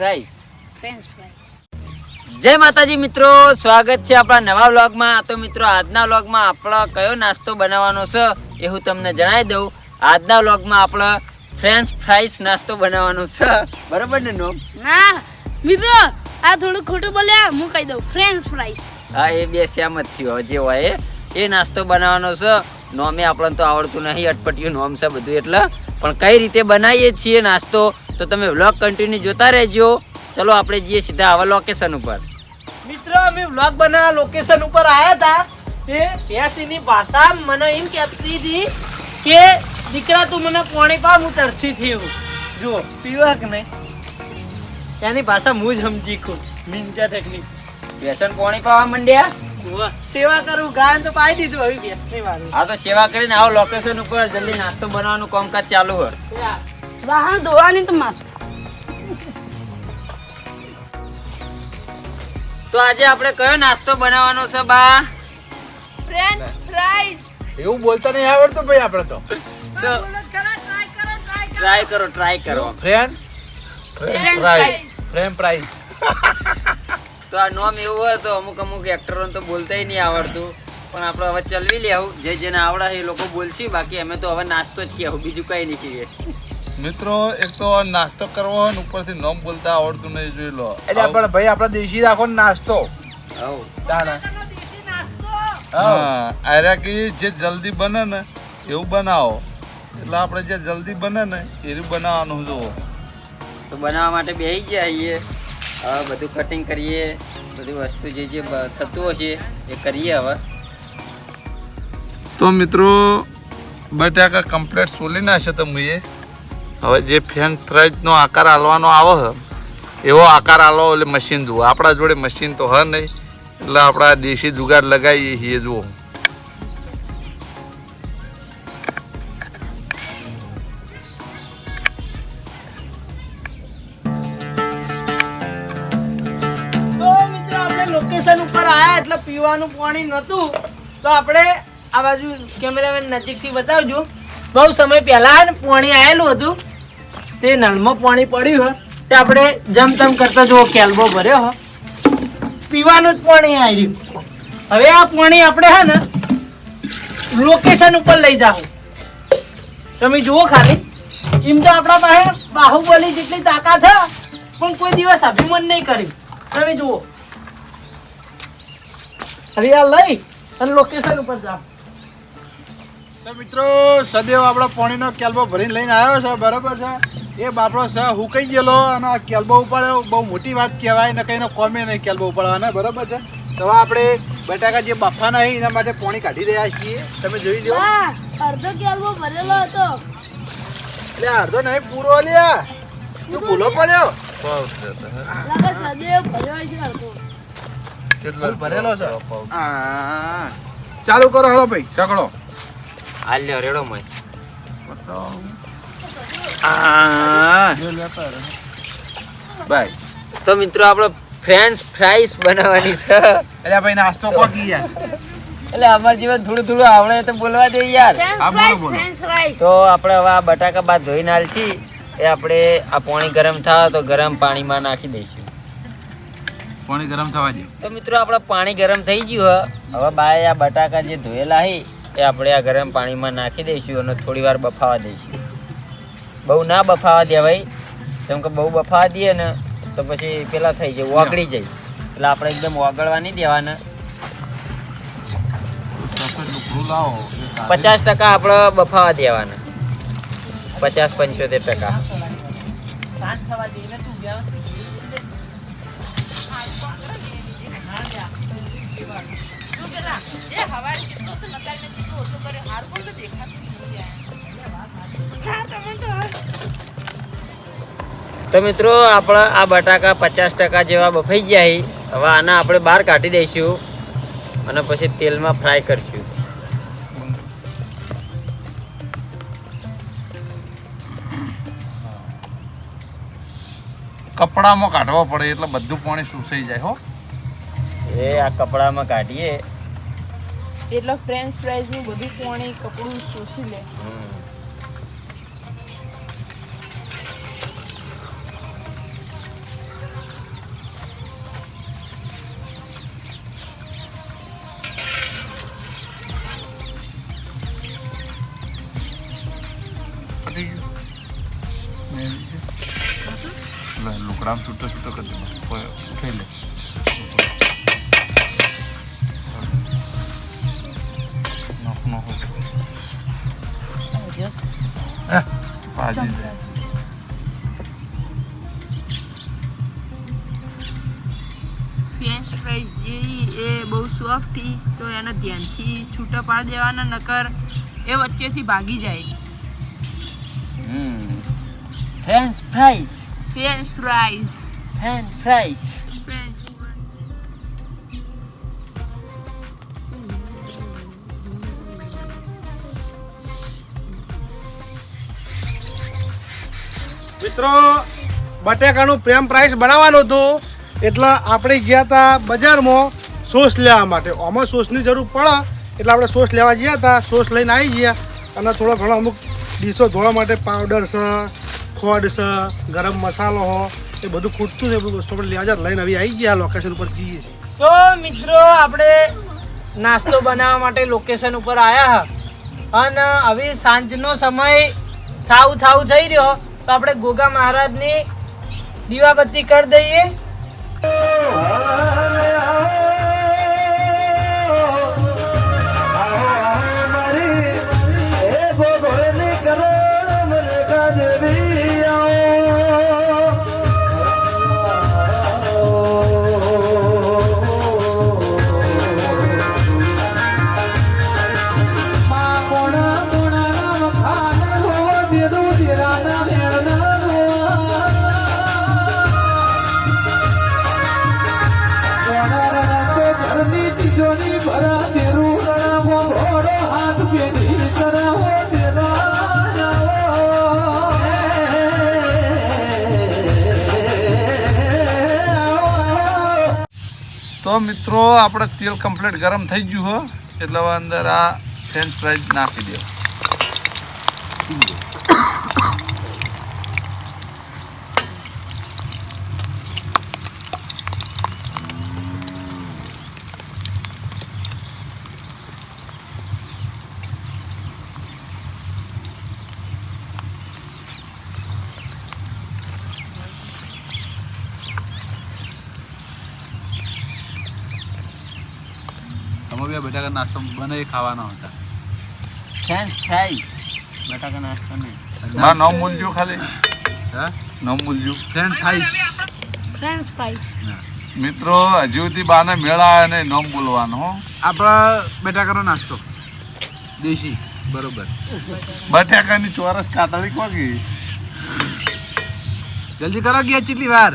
Fries French fries જય માતાજી મિત્રો સ્વાગત છે આપણા નવા વ્લોગમાં. તો મિત્રો આજના વ્લોગમાં આપણો કયો નાસ્તો બનાવવાનો છે એ હું તમને જણાવી દઉં. આજના વ્લોગમાં આપણે ફ્રેન્ચ ફ્રાઈસ નાસ્તો બનાવવાનો છે. બરાબર ને નોમ? ના મિત્રો આ થોડું ખોટું બોલ્યા હું કહી દઉં ફ્રેન્ચ ફ્રાઈસ હા એ બે સેમ જ થયો જે હોય એ. એ નાસ્તો બનાવવાનો છે. નોમે આપણને તો આવડતું નહીં અટપટિયું નોમ છે બધું એટલે. પણ કઈ રીતે બનાવીએ છીએ નાસ્તો તો તમે વ્લોગ કન્ટિન્યુ જોતા રહેજો. ચલો આપણે જઈએ સીધા આવા લોકેશન ઉપર. મિત્રો અમે વ્લોગ બનાવવા લોકેશન ઉપર આવ્યા હતા તે ભેંસની ભાષા મને એમ કહેતી હતી કે દીકરા તું મને પોણે પા હું તરસી થયું. જો પીવા કે નહીં? ત્યાંની ભાષા હું જ સમજી કહું નિંજા ટેકનિક વ્યસન પોણી પાવા માંડ્યા? સેવા કરું ગાયન તો પાઈ દીધું હવે ભેંસની વાળું આ તો સેવા કરીને આવો લોકેશન ઉપર જલ્દી નાસ્તો બનાવવાનું કામકાજ ચાલુ હોય. વાહન ધોવાની તો માફ તો આજે આપણે કયો નાસ્તો બનાવવાનો છે બા? ફ્રેન્ચ ફ્રાઈઝ એવું બોલતા નહીં આવડતું ભાઈ આપણે તો. તો ટ્રાય કરો ટ્રાય કરો. Friend French fries French fries તો આ નોમ એવું હોય તો અમુક અમુક એક્ટરોને તો બોલતાય નહીં આવડતું. પણ આપણે હવે ચલવી લેવું. જે જેને આવડે એ લોકો બોલશી. બાકી અમે તો હવે નાસ્તો જ કહેવું. બીજું કઈ નહીં કહીએ. મિત્રો એક તો નાસ્તો કરવો હોય ઉપરથી નોમ બોલતા આવડતું નહીં જોઈ લો. એટલે પણ ભાઈ આપણે દેશી રાખો ને નાસ્તો. હા આર્યા કે જે જલ્દી બને ને એવું બનાવો. એટલે આપણે જે જલ્દી બને ને એવું બનાવવાનું જુઓ. તો બનાવવા માટે બેસી ગયા આવીએ હવે બધું કટિંગ કરીએ. બધી વસ્તુ જે જે થતું હશે એ કરીએ હવે. તો મિત્રો બટાકા કમ્પ્લેટ સોલી નાખશે તમે હવે જે ફ્રેન્ચ ફ્રાઈઝનો આકાર આલવાનો આવે એવો આકાર આલો એટલે મશીન જુઓ. આપણા જોડે મશીન તો હ નહીં, એટલે આપણા દેશી જુગાર લગાવીએ છીએ, જુઓ. લોકેશન ઉપર આવ્યા એટલે પીવાનું પાણી નહોતું. તો આપણે આ બાજુ કેમેરામેન નજીકથી બતાવજો. બહુ સમય પહેલા પાણી આવેલું હતું. તે નળમાં પાણી પડ્યું હોય તે આપણે જમતમ કરતા જુઓ કેલબો ભર્યો હો. પીવાનું જ પાણી આવ્યું હવે આ પાણી આપણે હે ને લોકેશન ઉપર લઈ જાઓ તમે જુઓ ખાલી. એમ તો આપણા પાસે બાહુબલી જેટલી તાકાત છે પણ કોઈ દિવસ અભિમાન નહીં કર્યું. તમે જુઓ. હવે આ લઈ અને લોકેશન ઉપર જાઓ. તો મિત્રો સદેવ આપણો પાણીનો કેલ્બો ભરીને લઈને આવ્યો છે, બરોબર છે? એ બાપડો છે હુકાઈ ગયેલો અને આ કેલ્બો ઉપાડ્યો બહુ મોટી વાત કહેવાય ને કઈનો કોમે નહીં કેલ્બો ઉપાડવાના બરાબર છે? તો આપણે બટાકા જે બાફાના છે એના માટે પાણી કાઢી રહ્યા છીએ. તમે જોઈ લો અડધો કેલ્બો ભરેલો હતો. એટલે અડધો નહીં પૂરો લ્યા. તું ભૂલો પડ્યો? ભરેલો ચાલુ કરો હળો ભાઈ ચકડો હાલ્યો રેડો મય. ભાઈ તો મિત્રો આપણે ફ્રેન્ચ ફ્રાઈસ બનાવવાની છે. એટલે ભાઈ નાસ્તો કોકી યાર? એટલે અમાર જીવન થોડું થોડું આવડે તો બોલવા દે યાર. બોલો, ફ્રાઈસ બોલો. ફ્રેન્ચ ફ્રાઈસ તો આપણે હવે આ બટાકા બાદ ધોઈને આલશી એ આપણે આ પાણી ગરમ થાય તો ગરમ પાણીમાં નાખી દઈશું. પાણી ગરમ થવા દે તો મિત્રો આપણે પાણી ગરમ થઈ ગયું હે. હવે બાય આ બટાકા જે ધોયેલા છે એ આપણે આ ગરમ પાણીમાં નાખી દઈશું અને થોડી વાર બફાવા દઈશું. બહુ ના બફાવા દેવાય કેમ કે બહુ બફાવા દઈએ ને, તો પછી પેલા થઈ જાય, ઓગળી જાય. એટલે આપણે એકદમ ઓગળવા નહીં દેવાના. પચાસ ટકા આપણે બફાવા દેવાના. પચાસ પંચોતેર ટકા. શાંત તું મિત્રો આપણા આ બટાકા પચાસ ટકા જેવા બફાઈ ગયા છે. હવે આના આપણે બહાર કાઢી દઈશું અને પછી તેલમાં ફ્રાય કરીશું. કપડામાં કાઢવા પડે એટલે બધું પાણી સુસાઈ જાય હો. એ આ કપડામાં કાઢીએ. એટલે ફ્રેન્ચ ફ્રાઈઝનું બધું પાણી કપડું શોષી લે. પતી ગયું લુકડામ છૂટો છૂટો કરી દઉં ઉઠાઈ લે. નોખ નોખ Eh, ભાજી જાય ફ્રેન્ચ ફ્રાઈઝ જે એ બહુ સોફ્ટ તો એને ધ્યાનથી છૂટા પાડી દેવાના નકર એ વચ્ચેથી ભાગી જાય. French fries French fries French French મિત્રો બટેકાનું પ્રેમ પ્રાઇસ બનાવવાનું હતું. એટલે આપણે ગયા હતા બજારમાં સોસ લેવા માટે. આમાં સોસની જરૂર પડે એટલે આપણે સોસ લેવા ગયા હતા સોસ લઈને આવી ગયા. અને થોડો ઘણો અમુક ડીશો ધોવા માટે પાવડર છે, ખોડ છે, ગરમ મસાલો હો, એ બધું ખૂટતું છે બધું વસ્તુ આપણે લેવા જાય લઈને હવે આવી ગયા લોકેશન ઉપર જઈએ છીએ. તો મિત્રો આપણે નાસ્તો બનાવવા માટે લોકેશન ઉપર આવ્યા અને હવે સાંજનો સમય થાવ થાવ થઈ રહ્યો, તો આપણે ગોગા મહારાજની દીવાબત્તી કરી દઈએ. તો મિત્રો, આપણે તેલ કમ્પ્લીટ ગરમ થઈ ગયું હો, એટલે અંદર આ ફ્રેન્ચ ફ્રાઈઝ નાખી દો તમે બે બટાકા નાસ્તો બનાવી ખાવાના હતા. ફ્રેન્ચ ફ્રાઈસ બટાકા નાસ્તો નહીં. માં નવ મૂલજો ખાલી. હા? નવ મૂલજો ફ્રેન્ડ થાઈશ ફ્રેન્ચ ફ્રાઈસ મિત્રો હજુ સુધી બાને મેળા અને ને નોમ બોલવાનો હો. આપણા બટાકાનો નાસ્તો. દેશી. બરોબર. બટાકાની ચોરસ કાતળી કોગી? જલ્દી કરો ગયા કેટલી વાર.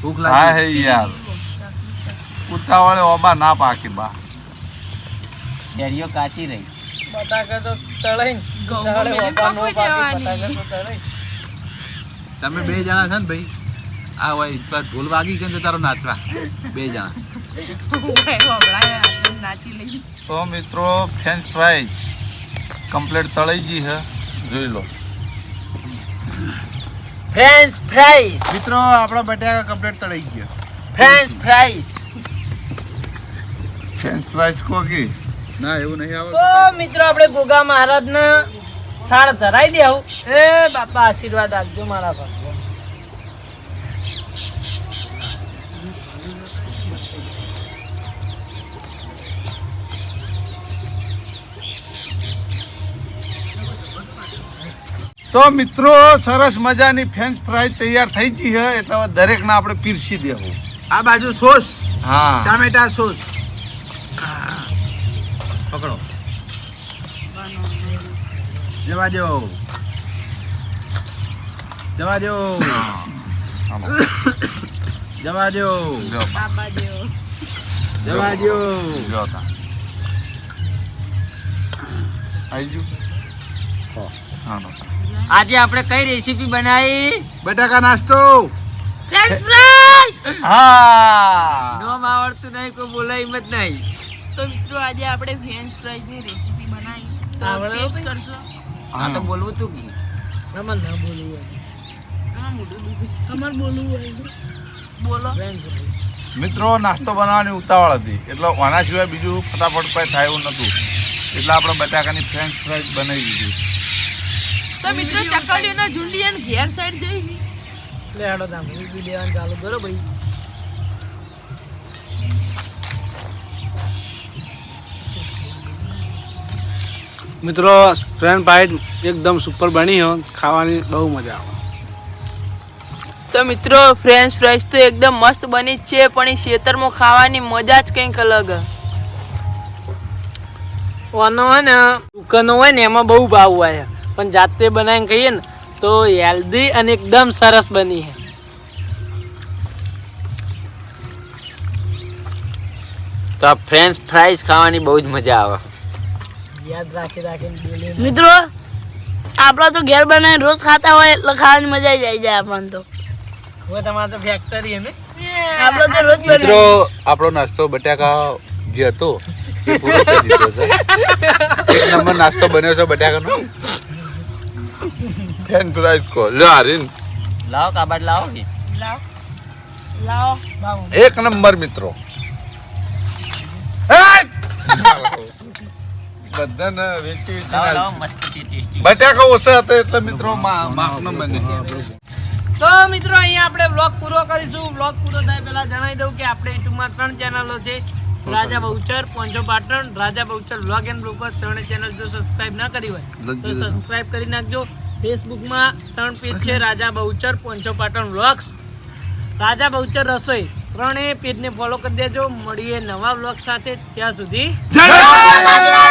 ભૂખ હા લાગી. હે યાર. ઉતાવળે ઓબા ના પાકી બા. કેરીઓ કાચી રહી. બટાકા તો તળાઈ. તમે બે જણા છે ને ભાઈ? આ હોય બસ ભૂલ વાગી ગયો ને તારો નાચવા. બે જણા. તો મિત્રો ફ્રેન્ચ ફ્રાઈઝ કમ્પ્લીટ તળાઈ ગઈ છે. જોઈ લો. ફ્રેન્ચ ફ્રાઈઝ મિત્રો આપણા બટાકા કમ્પ્લીટ તળાઈ ગયો. ફ્રેન્ચ ફ્રાઈઝ ફ્રેન્ચ ફ્રાઈઝ કોકી? ના એવું નહીં આવે તો મિત્રો આપણે ગોગા મહારાજને થાળ ધરાઈ દેવું એ બાપા આશીર્વાદ આપજો મારા પર તો મિત્રો સરસ મજાની ફ્રેન્ચ ફ્રાઈઝ તૈયાર થઈ ગઈ છે. એટલે દરેકને આપણે પીરસી દેવું. આ બાજુ સોસ. હા. ટામેટા સોસ. પકડો. જવા દો. જવા દો. જવા દો. જેવો દો. આજે આપણે કઈ રેસીપી બનાવી? બટાકા નાસ્તો. ફ્રેન્ચ ફ્રાઈસ હા. નોમ આવડતું નહીં કોઈ બોલાય હિંમત નહીં. તો મિત્રો આજે આપણે ફ્રેન્ચ ફ્રાઈઝની રેસીપી બનાવી. તો ટેસ્ટ કરશો? હા તો બોલવું તું કે આમાં ના બોલવું હોય. આમાં મોઢું દુખે અમારે બોલવું હોય બોલો. મિત્રો નાસ્તો બનાવવાની ઉતાવળ હતી. એટલે આના સિવાય બીજું ફટાફટ પાય થાય એવું નહોતું. એટલે આપણે બટાકાની ફ્રેન્ચ ફ્રાઈઝ બનાવી દીધી. તો મિત્રો ચકડીઓના ઝુંડી અને ઘેર સાઈડ જઈ. એટલે હેડો તમે વીડિયો ચાલુ કરો ભાઈ. મિત્રો ફ્રેન્ડ પાઇટ એકદમ સુપર બની હો. ખાવાની બહુ મજા આવે. તો મિત્રો ફ્રેન્ચ ફ્રાઈસ તો એકદમ મસ્ત બની જ છે પણ એ શેતરમાં ખાવાની મજા જ કંઈક અલગ. ઓનો હોય ને દુકાનો હોય ને એમાં બહુ ભાવ હોય. પણ જાતે બનાવીને ખાઈએ ને તો હેલ્ધી અને એકદમ સરસ બની છે તો આ ફ્રેન્ચ ફ્રાઈઝ ખાવાની બહુ જ મજા આવે. યાદ રાખી રાખીને બોલી મિત્રો આપણા તો ઘેર બનાવીને રોજ ખાતા હોય એટલે ખાવાની મજા આવી જાય જાય આપણને તો. હવે તમારે તો ફેક્ટરી હે ને? આપણે તો રોજ મિત્રો આપણો નાસ્તો બટાકા જે હતો એ પૂરો કરી દીધો છે. એક નંબર નાસ્તો બન્યો છે બટાકાનો. ફેન ફ્રાઈઝ કો. લ્યો હારીન. લાવો કાબાટ લાવો કે? લાવ. લાવો. એક નંબર મિત્રો. બધાને વેચી વેચી બટાકા ઓછા હતા એટલે મિત્રો માફ ન બને તો મિત્રો અહીંયા આપણે વ્લોગ પૂરો કરીશું. વ્લોગ પૂરો થાય પહેલા જણાવી દઉં કે આપણે યુટ્યુબમાં ત્રણ ચેનલો છે. Raja Bahuchar પોંચો Patan Raja Bahuchar vlog and blogger ત્રણે ચેનલ જો સબસ્ક્રાઇબ ના કરી હોય તો સબસ્ક્રાઇબ કરી નાખજો. ફેસબુકમાં ત્રણ પેજ છે રાજા બહુચર પોંચો પાટણ વ્લોગ્સ રાજા બહુચર રસોઈ ત્રણેય પેજને ફોલો કરી દેજો. મળીએ નવા વ્લોગ સાથે. ત્યાં સુધી જય